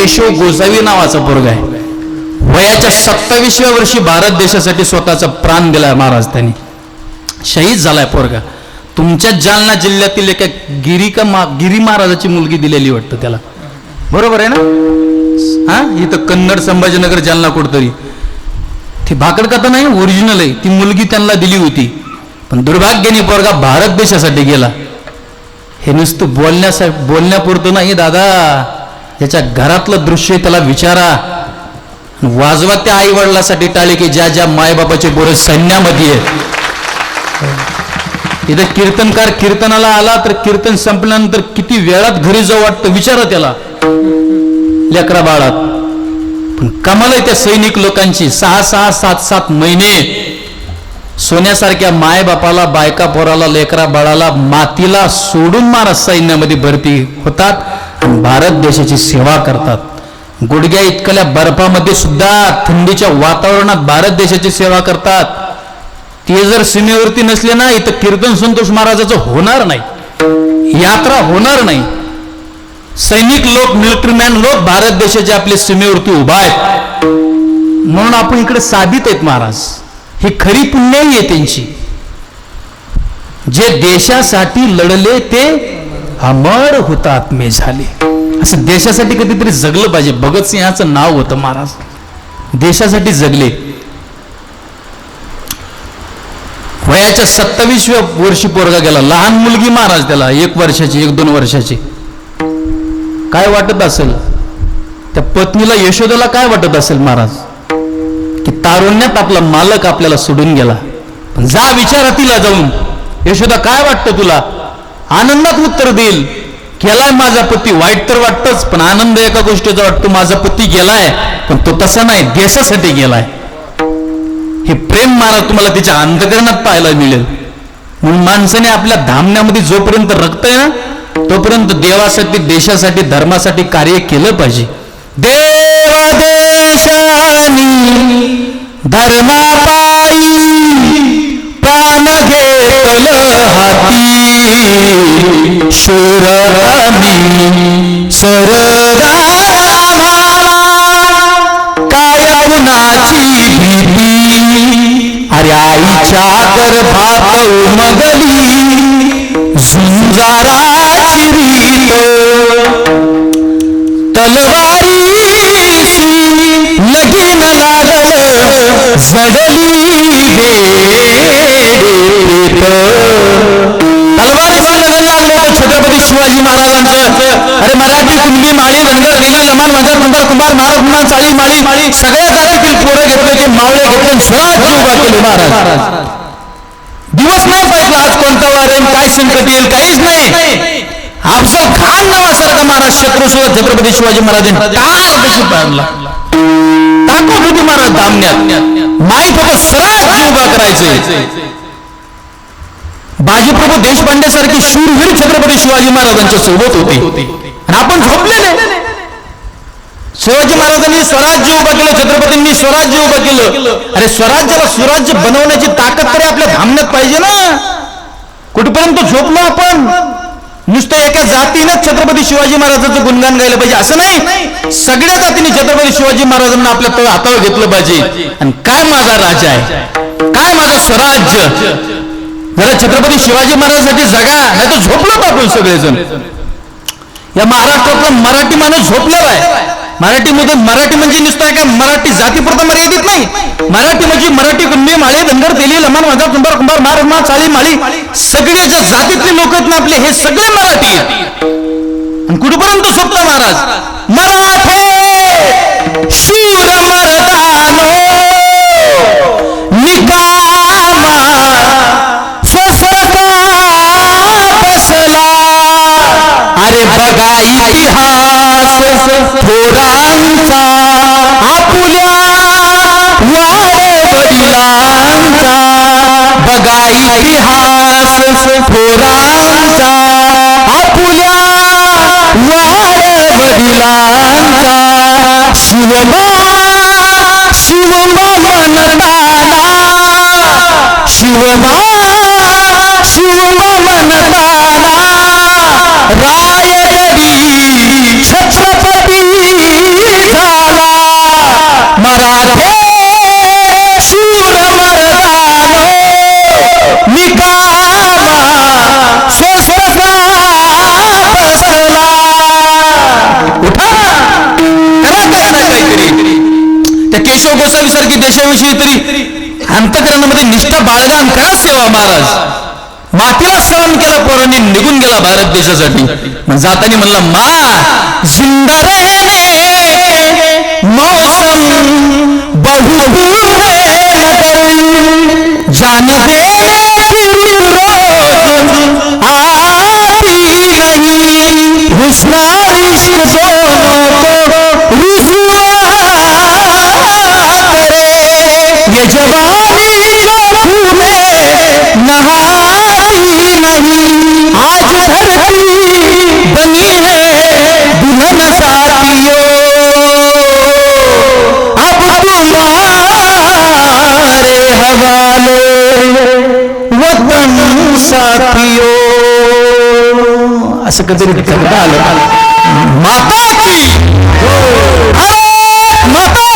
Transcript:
केशव गोसावी नावाचा पोरगा आहे. वयाच्या सत्तावीसव्या वर्षी भारत देशासाठी स्वतःचा प्राण दिलाय महाराज त्यांनी. शहीद झालाय पोरगा. तुमच्या जालना जिल्ह्यातील एका गिरी का मा गिरी महाराजाची मुलगी दिलेली वाटतं त्याला. बरोबर आहे ना? हा? इथं कन्नड संभाजीनगर जालना कुठतरी. ती भाकड कथा नाही ओरिजिनल आहे. ती मुलगी त्यांना दिली होती. पण दुर्भाग्याने पोरगा भारत देशासाठी गेला. हे नुसतं बोलण्यासाठी बोलण्यापुरतं नाही दादा. याच्या घरातलं दृश्य त्याला विचारा. वाजवा त्या आई वडिलासाठी टाळे की ज्या ज्या मायबापाचे बोरे सैन्यामध्ये आहेत. इथं कीर्तनकार कीर्तनाला आला तर कीर्तन संपल्यानंतर किती वेळात घरी जाऊ वाटतं? विचारा त्याला. लेकरा बाळात. पण कमाल आहे त्या सैनिक लोकांची. सहा सहा सात सात महिने. सोन्यासारख्या मायबापाला बायका पोराला लेकरा बाळाला मातीला सोडून महाराज सैन्यामध्ये भरती होतात. भारत देशाची सेवा करतात. गुडघ्या इतकल्या बर्फामध्ये सुद्धा थंडीच्या वातावरणात भारत देशाची सेवा करतात. ते जर सीमेवरती नसले ना इथं कीर्तन संतोष महाराजाचं होणार नाही. यात्रा होणार नाही. सैनिक लोक मिलिटरीमॅन लोक भारत देशाचे आपले सीमेवरती उभा आहेत. म्हणून आपण इकडे साधित आहेत महाराज. ही खरी पुण्याई आहे त्यांची. जे देशासाठी लढले ते अमर हुतात्मे झाले. असं देशासाठी कधीतरी जगलं पाहिजे. भगतसिंहाचं नाव होतं महाराज. देशासाठी जगले. वयाच्या सत्तावीसव्या वर्षी पोरगा गेला. लहान मुलगी महाराज त्याला एक वर्षाची एक दोन वर्षाची. काय वाटत असेल? त्या पत्नीला यशोदाला काय वाटत असेल महाराज? की तारुण्यात आपला मालक आपल्याला सोडून गेला. पण जा विचारा तिला जाऊन. यशोदा काय वाटतं तुला? आनंदात उत्तर देईल. गेलाय माझा पती वाईट तर वाटतच पण आनंद एका गोष्टीचा वाटतो माझा पती गेलाय पण तो तसा नाही देशासाठी गेलाय. हे प्रेम महाराज तुम्हाला तिच्या अंतकरणात पाहायला मिळेल. म्हणून माणसाने आपल्या धामण्यामध्ये जोपर्यंत रक्त आहे ना तोपर्यंत देवासाठी देशासाठी धर्मासाठी कार्य केलं पाहिजे. देवा देशानी धर्मापायी हाती शूर आम्ही सरदार काय कुणाची भीती अरे आईच्या गर्भात उमगली झुंजारा शिवाजी महाराजांचं अरे मराठी कुणबी माळी धनगर रीना लमान वंजार कुंभार कुंभार महाराज कुंभार चाळी माळी माळी सगळ्या जातीतील पोरं घेतले ते मावळे घेतले आणि स्वराज्य उभा केले. महाराज दिवस नाही पाहिजे आज कोणता वार येईल काय संकट येईल काहीच नाही. अफजल खान नावासारखा महाराज शत्रू सुद्धा छत्रपती शिवाजी महाराजांनी टाळ पाडला ताकद होती महाराज धामण्यात माहीत होतं स्वराज्य उभा करायचे. बाजीप्रभू देशपांडे सारखी शूरवीर छत्रपती शिवाजी महाराजांच्या सोबत होते. आणि आपण झोपलेले शिवाजी महाराजांनी स्वराज्य उभं केलं छत्रपतींनी स्वराज्य उभं केलं. अरे स्वराज्याला सुराज्य बनवण्याची ताकद तरी आपल्या धामण्यात पाहिजे ना. कुठपर्यंत झोपलो आपण? नुसतं एका जातीनेच छत्रपती शिवाजी महाराजांचं गुणगान गायलं पाहिजे असं नाही. सगळ्या जातीने छत्रपती शिवाजी महाराजांना आपल्या तळ हातावर घेतलं पाहिजे. आणि काय माझा राजा आहे? काय माझं स्वराज्य? जरा छत्रपती शिवाजी महाराजांसाठी जगा नाही तर झोपलो आपण सगळेजण? या महाराष्ट्रातला मराठी माणूस झोपलेला आहे. मराठी मध्ये मराठी म्हणजे नुसतं का मराठी जातीपुरता मर्यादित नाही. मराठी म्हणजे मराठी कुंभी माळी धनगर तेली लमान माझा कुंभार कुंभार मार मा चाळी माळी. सगळे ज्या जातीतले लोक आहेत ना आपले हे सगळे मराठी आणि कुठपर्यंत झोपता महाराज? मराठे! शूर अरे इतिहास थोरांचा आपुल्या वार वडिलांचा बघा इतिहास थोरांचा आपुल्या वार वडिलांचा शिवमा शिवमा मनताना शिवमा शिवमा शिवगोसावी सारखी देशाविषयी तरी अंतकरणामध्ये निष्ठा बाळगा आणि करा सेवा महाराज. मातीला सहन केला पोरांनी निघून गेला भारत देशासाठी. मग जाताना म्हणला मा जिंदा रहने मौसम बहु है मगर जान देने साथियों। अब तुम्हारे हवाले वतन साथियों। असं कधी करता आलं? माता की। भारत माता